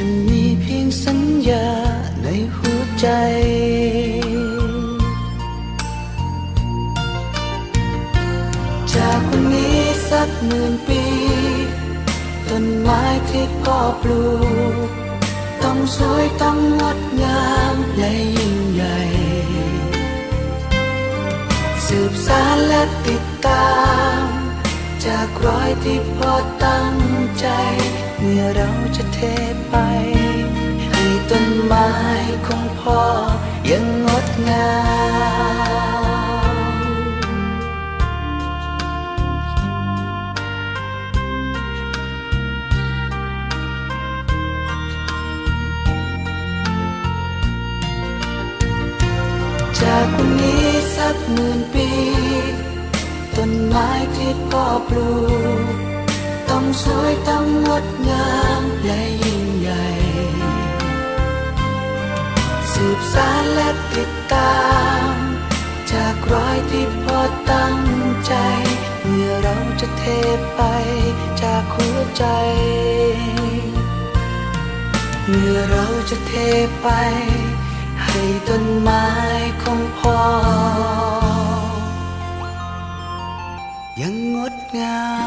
จะมีเพียงสัญญาในหัวใจ จากวันนี้สักหมื่นปี ต้นไม้ที่พ่อปลูก ต้องสวยต้องงดงามและยิ่งใหญ่ สืบสารและติดตาม จากรอยที่พ่อตั้ง เราจะเทไป ให้ต้นไม้ของพ่อยังงดงามจากวันนี้สักหมื่นปี ต้นไม้ที่พ่อปลูก ต้องสวยต้องงดงามและยิ่งใหญ่ สืบสารและติดตาม จากรอยที่พ่อตั้งใจ เมื่อเราจะเทไปจากหัวใจ เมื่อเราจะเทไป ให้ต้นไม้ของพ่อ ยังงดงาม